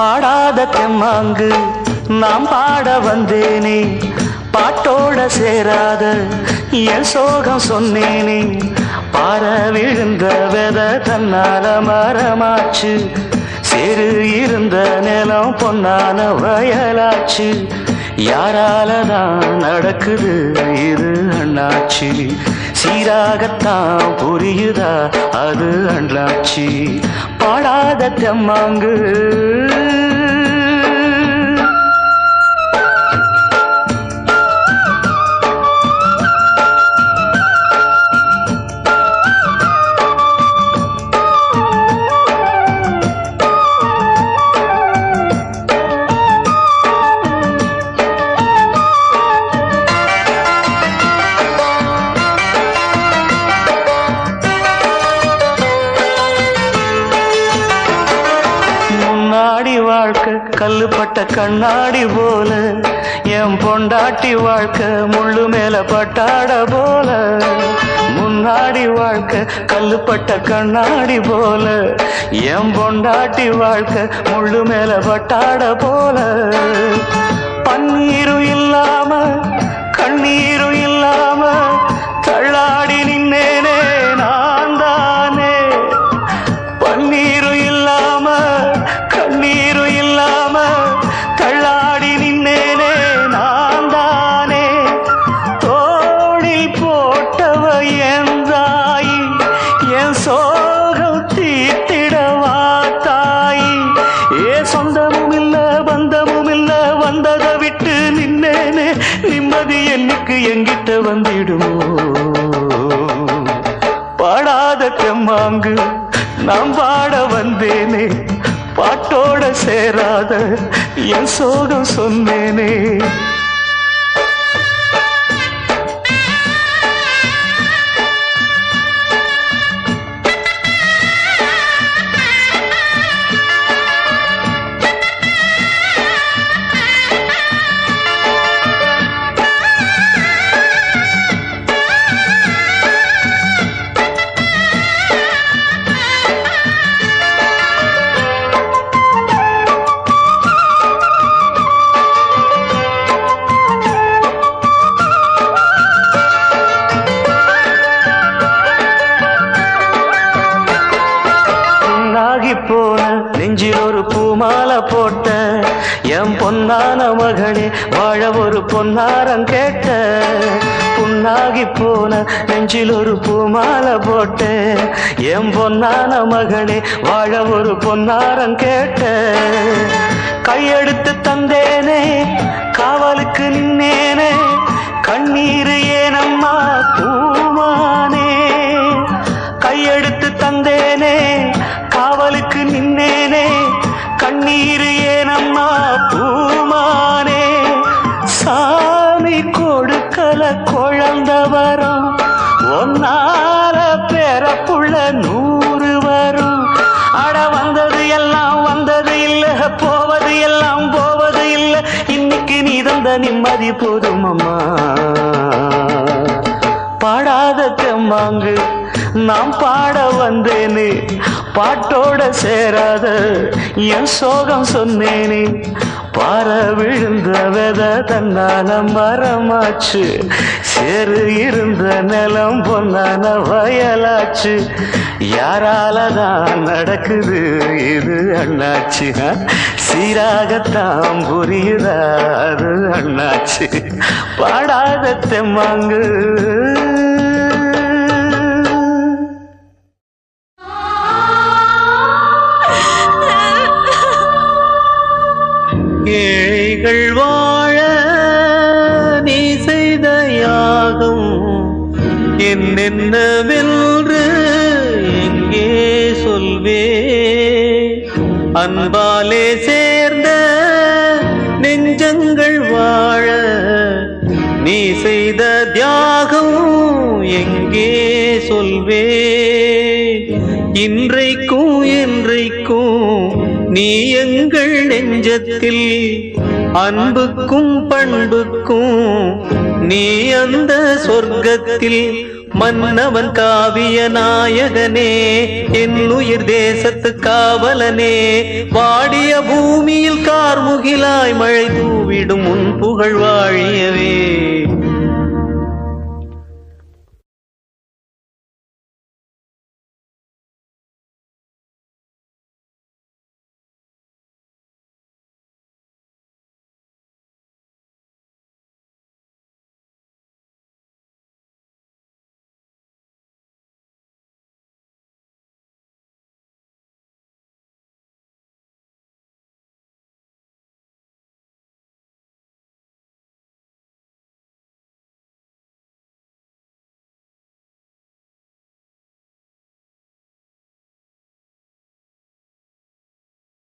பாடாத தெம்மாங்கு நாம் பாட வந்தேனே. பாட்டோட சேராத என் சோகம் சொன்னேனே. பார விழுந்த வெத தன்னால மரமாச்சு. சேரு இருந்த நிலம் பொன்னான வயலாச்சு. யாரால தான் நடக்குது இது சீராக சீராகத்தான் புரியுதா? அது அண்ணாச்சி. பாடாத தெம்மாங்கு. முன்னாடி வாழ்க்கை கல்லுப்பட்ட கண்ணாடி போல என் பொண்டாட்டி வாழ்க்கை முள்ளு மேல பட்டாட போல. முன்னாடி வாழ்க்கை கல்லுப்பட்ட கண்ணாடி போல என் பொண்டாட்டி வாழ்க்கை முள்ளு மேல பட்டாட போல. பன்னீரும் இல்லாம கண்ணீரும் இல்லாம சொந்தமும் இல்ல பந்தமும் இல்ல வந்ததை விட்டு நின்னேனே நிம்மதி என்னைக்கு எங்கிட்ட வந்திடுமோ? பாடாத தெம்மாங்கு நாம் பாட வந்தேனே பாட்டோட சேராத என் சோகம் சொன்னேனே. போட்ட என் பொன்னான மகனே வாழ ஒரு பொன்னாரம் கேட்ட. புண்ணாகி போன நெஞ்சில் ஒரு பூமாலை போட்ட என் பொன்னான மகனே வாழ ஒரு பொன்னாரம் கேட்ட. கையெடுத்து தந்தேனே காவலுக்கு நின்னேனே. கண்ணீர் ஏனம்மா பூமானே. கையெடுத்து தந்தேன் இன்னைக்கு நிம்மதி போதும் அம்மா. பாடாத தெம்மாங்கு நான் பாட வந்தேனே பாட்டோட சேராத என் சோகம் சொன்னேனே. பார விழுந்த வெத தன்னால மரமாச்சு சேரு இருந்த நிலம் பொன்னான வயலாச்சு. யாரால தான் நடக்குது இது அண்ணாச்சு சீராகத்தான் புரியுதா அது அண்ணாச்சு. பாடாத தெம்மாங்கு பிள்ளைகள் வாழ நீ செய்த யாகம் என்னென்னவென்று எங்கே சொல்வே. அன்பாலே சேர்ந்த நெஞ்சங்கள் வாழ நீ செய்த தியாகம் எங்கே சொல்வே. இன்றைக்கும் என்றைக்கும் நீ எங்கள் நெஞ்சத்தில் அன்புக்கும் பண்புக்கும் நீ அந்த சொர்க்கத்தில் மன்னவன் காவிய நாயகனே என் உயிர் தேசத்து காவலனே. வாடிய பூமியில் கார்முகிலாய் மழை தூவிடும் உன் புகழ் வாழியவே.